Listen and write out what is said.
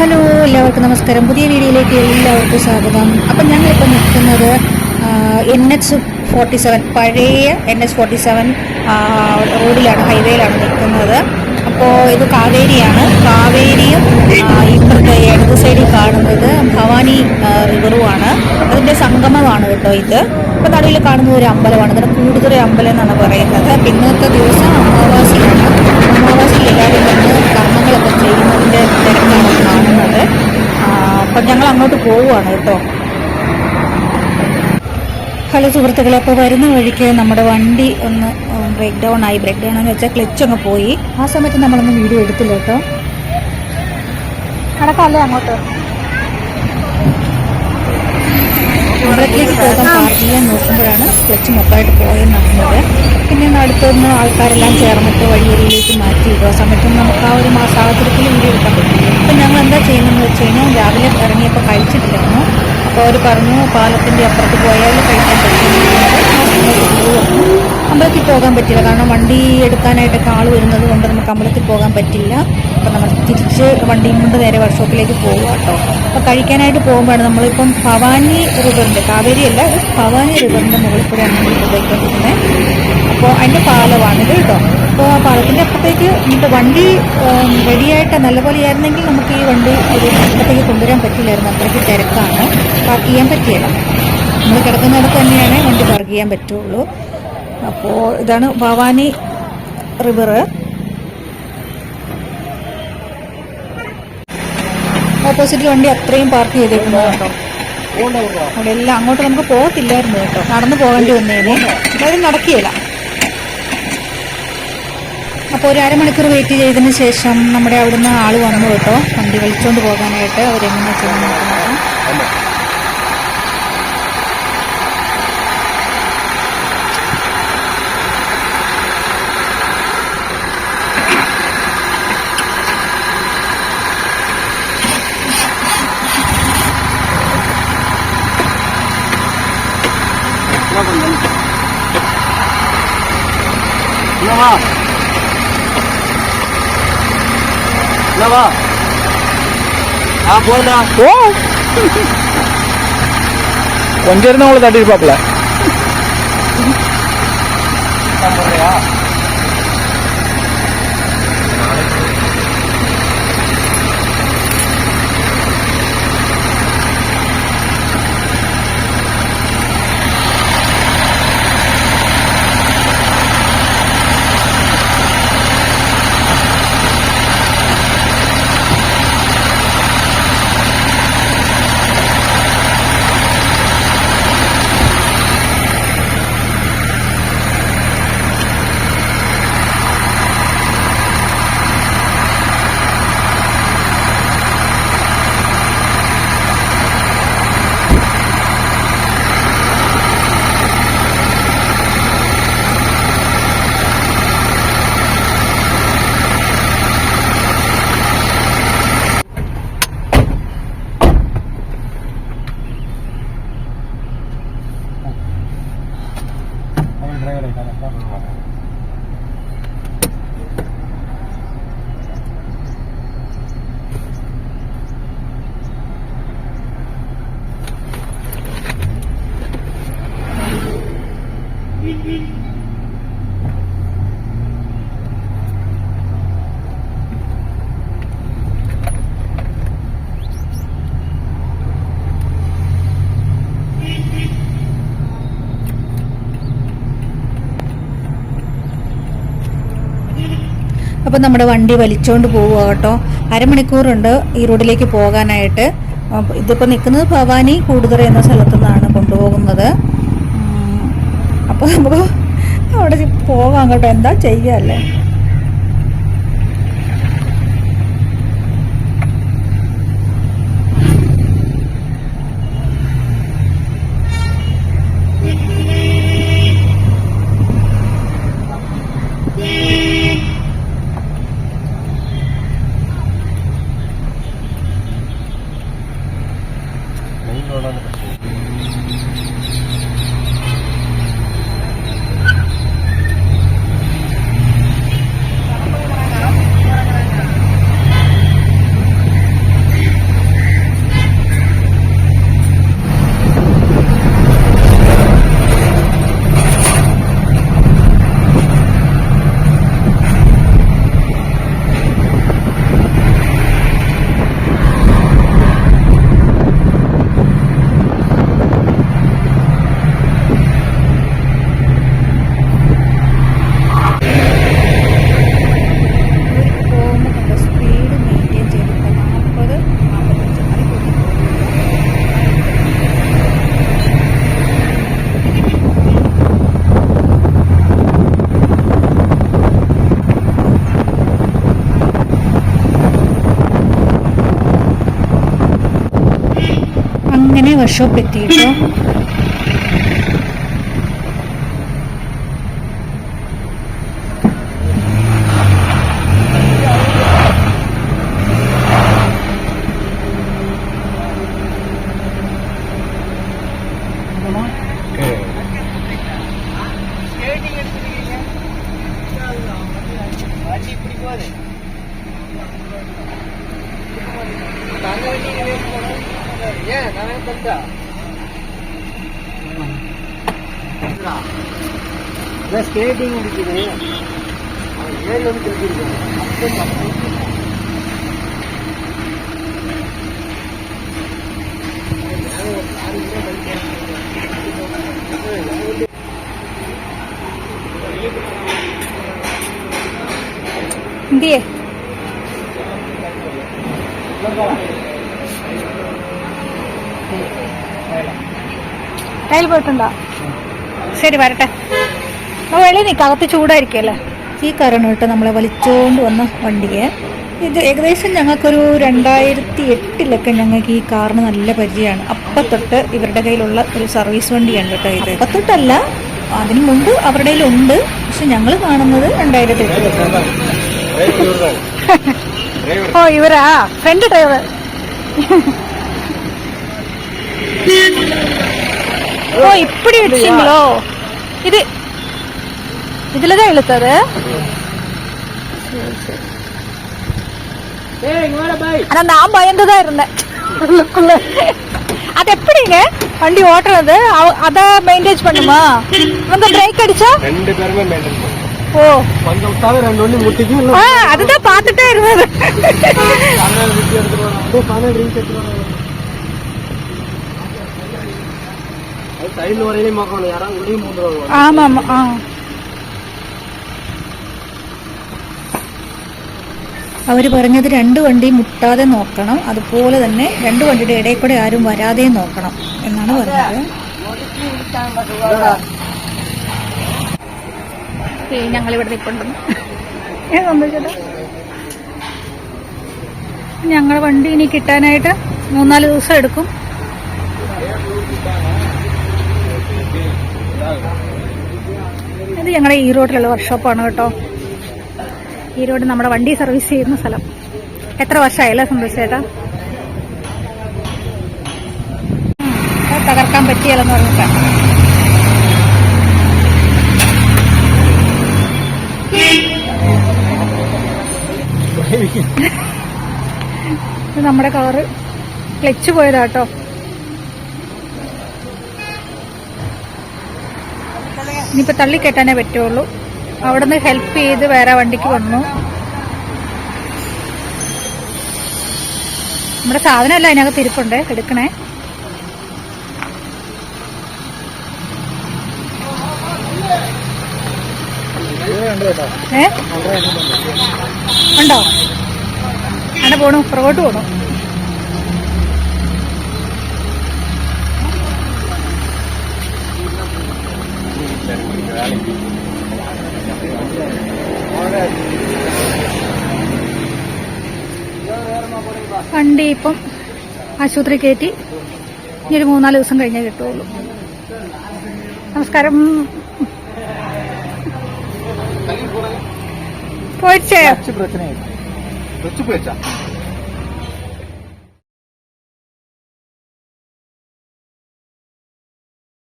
Hello എല്ലാവർക്കും നമസ്കാരം. പുതിയ വീഡിയോയിലേക്ക് എല്ലാവർക്കും സ്വാഗതം. അപ്പം ഞങ്ങളിപ്പോൾ നിൽക്കുന്നത് എൻ എച്ച് ഫോർട്ടി സെവൻ പഴയ എൻ എച്ച് ഫോർട്ടി സെവൻ റോഡിലാണ് ഹൈവേയിലാണ് നിൽക്കുന്നത്. അപ്പോൾ ഇത് കാവേരിയാണ്. കാവേരിയും ഇപ്പോഴത്തെ ഇടത് സൈഡിൽ കാണുന്നത് ഭവാനി റിവറുമാണ് അതിന്റെ സംഗമമാണ് കേട്ടോ ഇത്. അപ്പോൾ നടുവിൽ കാണുന്ന ഒരു അമ്പലമാണ്. ഇതിന് കൂടുതൽ അമ്പലം എന്നാണ് പറയുന്നത്. പിന്നത്തെ ദിവസം അമാവാസിയാണ്. അമാവാസി എല്ലാവരും വന്ന് കർമ്മങ്ങളൊക്കെ ചെയ്യുന്നതിന്റെ തിരക്കാണ് കാണുന്നത്. അപ്പം ഞങ്ങൾ അങ്ങോട്ട് പോവുകയാണ് കേട്ടോ. ഹലോ സുഹൃത്തുക്കളെ അപ്പോൾ വരുന്ന വഴിക്ക് നമ്മുടെ വണ്ടി ഒന്ന് ബ്രേക്ക് ഡൗൺ ആയി. ബ്രേക്ക് ഡൗൺ എന്ന് വെച്ചാൽ ക്ലച്ച് അങ്ങ് പോയി. ആ സമയത്ത് നമ്മളൊന്നും വീഡിയോ എടുത്തില്ല കേട്ടോ. നടക്കാമല്ലേ അങ്ങോട്ട്? അമ്പലത്തിലേക്ക് പോകാൻ പാർക്ക് ചെയ്യാൻ നോക്കുമ്പോഴാണ് ക്ലച്ച് മൊത്തമായിട്ട് പോയെന്ന് പോയെന്നറിഞ്ഞത് പിന്നെ അടുത്തുനിന്ന് ആൾക്കാരെല്ലാം ചേർന്നിട്ട് വഴിയരിയിലേക്ക് മാറ്റി ഇടുക ആ നമുക്ക് ആ ഒരു സാഹചര്യത്തിൽ വീഡിയോ എടുക്കാൻ പറ്റും അപ്പം ഞങ്ങൾ എന്താ ചെയ്യുന്നതെന്ന് വെച്ച് കഴിഞ്ഞാൽ രാവിലെ ഇറങ്ങിയപ്പോൾ കഴിച്ചിട്ടില്ലായിരുന്നു. അപ്പോൾ അവർ പറഞ്ഞു പാലത്തിന്റെ അപ്പുറത്ത് പോയാൽ കഴിക്കാൻ പറ്റും അമ്പലത്തിൽ പോകാൻ പറ്റില്ല. കാരണം വണ്ടി എടുക്കാനായിട്ടൊക്കെ ആൾ വരുന്നത് കൊണ്ട് നമുക്ക് അമ്പലത്തിൽ പോകാൻ പറ്റില്ല. അപ്പം നമ്മൾ തിരിച്ച് വണ്ടിയും കൊണ്ട് നേരെ വർക്ക്ഷോപ്പിലേക്ക് പോകുക കേട്ടോ അപ്പോൾ കഴിക്കാനായിട്ട് പോകുമ്പോഴാണ് നമ്മളിപ്പം ഭവാനി റിവറിന്റെ കാവേരി അല്ല ഭവാനി റിവറിന്റെ മുകളിൽ കൂടെയാണ് നമ്മൾ ഉപയോഗിക്കുന്നത് അപ്പോൾ അതിന്റെ പാലമാണിത് കേട്ടോ അപ്പോൾ ആ പാലത്തിന്റെ അപ്പുറത്തേക്ക് നമുക്ക് വണ്ടി റെഡിയായിട്ട് നല്ലപോലെ ആയിരുന്നെങ്കിൽ നമുക്ക് ഈ വണ്ടി ഒരു അപ്പുറത്തേക്ക് കൊണ്ടുവരാൻ പറ്റില്ലായിരുന്നു. അത്രയ്ക്ക് തിരക്കാണ്. പാർക്ക് ചെയ്യാൻ പറ്റിയില്ല. നമ്മൾ കിടക്കുന്നിടത്ത് തന്നെയാണ് വണ്ടി പാർക്ക് ചെയ്യാൻ പറ്റുള്ളൂ. അപ്പോൾ ഇതാണ് ഭവാനി റിവർ ഓപ്പോസിറ്റ് വണ്ടി അത്രയും പാർക്ക് ചെയ്തേക്കുന്നത് കേട്ടോ. അവിടെ എല്ലാം അങ്ങോട്ട് നമുക്ക് പോകത്തില്ലായിരുന്നു കേട്ടോ. നടന്നു പോകേണ്ടി വന്നേനെ എന്തായാലും നടക്കുകയില്ല. അപ്പോൾ ഒരു അരമണിക്കൂർ വെയിറ്റ് ചെയ്തതിന് ശേഷം നമ്മുടെ അവിടുന്ന് ആൾ വന്നു കേട്ടോ. വണ്ടി വലിച്ചുകൊണ്ട് പോകാനായിട്ട് അവരെങ്ങനെ ചെയ്യുന്നു? என்னவா என்னவா ஆ போடா ஓ கொஞ்சம் இருந்தா உங்களை தட்டிட்டு பார்க்கல อะไรกันนะ അപ്പം നമ്മുടെ വണ്ടി വലിച്ചുകൊണ്ട് പോവുക കേട്ടോ. അരമണിക്കൂറുണ്ട് ഈ റോഡിലേക്ക് പോകാനായിട്ട്. ഇതിപ്പോൾ നിൽക്കുന്നത് ഭവാനി കൂടുതൽ എന്ന സ്ഥലത്തു നിന്നാണ് കൊണ്ടുപോകുന്നത് അപ്പോൾ നമുക്ക് അവിടെ പോകാം കേട്ടോ. എന്താ main yo pedirlo? Thank you. கரெக்டா ஸ்கேட்டிங் இருக்குது ஏழு வந்து தெரிஞ்சிருக்கு Hindi. ടൈൽ പോയിട്ടുണ്ടോ? ശരി വരട്ടെ. വെളി നിൽക്കാം അകത്ത് ചൂടായിരിക്കുമല്ലേ ഈ കാരണമായിട്ട് കേട്ടോ നമ്മളെ വലിച്ചോണ്ട് വന്ന വണ്ടിയെ. ഇത് ഏകദേശം ഞങ്ങൾക്കൊരു രണ്ടായിരത്തി എട്ടിലൊക്കെ ഞങ്ങൾക്ക് ഈ കാറിന് നല്ല പരിചയമാണ്. അപ്പം തൊട്ട് ഇവരുടെ കയ്യിലുള്ള ഒരു സർവീസ് വണ്ടിയാണ് കേട്ടോ ഇത്. അപ്പം തൊട്ടല്ല അതിനു മുമ്പ് അവരുടെ കയ്യിലുണ്ട്. പക്ഷെ ഞങ്ങൾ കാണുന്നത് രണ്ടായിരത്തി എട്ടിലൊക്കെ ഓ ഇവരാ? ഫ്രണ്ട് ഡ്രൈവർ ஓ இப்படி வச்சீங்களோ? இது இதுலதான் இழுத்தது ஆனா நான் பயந்துதான் இருந்தேன். உள்ளுக்குள்ள. அது எப்படிங்க? வண்டி ஓட்டுறது? அத மெயின்டைன் பண்ணுமா? வந்து பிரேக் அடிச்சா? ரெண்டு பேருமே மெயின்டைன் ஓ. கொஞ்சம் விட்டாவே ரெண்டு வண்டி முட்டிக்கும் ஆ அதுதான் பார்த்துட்டே இருந்தது. சைடில் வரையிலையும் பார்க்கணும் யாராவது உள்ளே மூந்துருவாங்க ஆமா ஆமா ஆ അവർ പറഞ്ഞത് രണ്ട് വണ്ടി മുട്ടാതെ നോക്കണം അതുപോലെ തന്നെ രണ്ട് വണ്ടിയുടെ ഇടയിൽ കൂടെ ആരും വരാതെ നോക്കണം എന്നാണ് പറഞ്ഞത് ഞങ്ങൾ ഇവിടെ നിൽപ്പുണ്ടെന്ന് ഞങ്ങളുടെ വണ്ടി ഇനി കിട്ടാനായിട്ട് മൂന്നാല് ദിവസം എടുക്കും ഇത് ഞങ്ങളുടെ ഈറോഡിലുള്ള വർക്ക്ഷോപ്പാണ് കേട്ടോ. ഈറോഡ് നമ്മുടെ വണ്ടി സർവീസ് ചെയ്യുന്ന സ്ഥലം. എത്ര വർഷമായല്ലേ സന്തോഷേട്ടാ തകർക്കാൻ പറ്റിയല്ലെന്ന് പറഞ്ഞിട്ട്. നമ്മുടെ കാറ് ക്ലച്ച് പോയതാട്ടോ ഇനിയിപ്പോ തള്ളിക്കെട്ടാനേ പറ്റുള്ളൂ. അവിടുന്ന് ഹെൽപ്പ് ചെയ്ത് വേറെ വണ്ടിക്ക് വന്നു. നമ്മുടെ സാധനമല്ല അതിനകത്ത് ഇരിപ്പുണ്ട്. എടുക്കണേ. ഏ? ഉണ്ടോ? അങ്ങനെ പോണു. പുറകോട്ട് പോണു. വണ്ടി ഇപ്പം ആശുപത്രി കയറ്റി ഇനി ഒരു മൂന്നാൽ ദിവസം കഴിഞ്ഞേ കിട്ടുള്ളൂ നമസ്കാരം. പോയിച്ചേ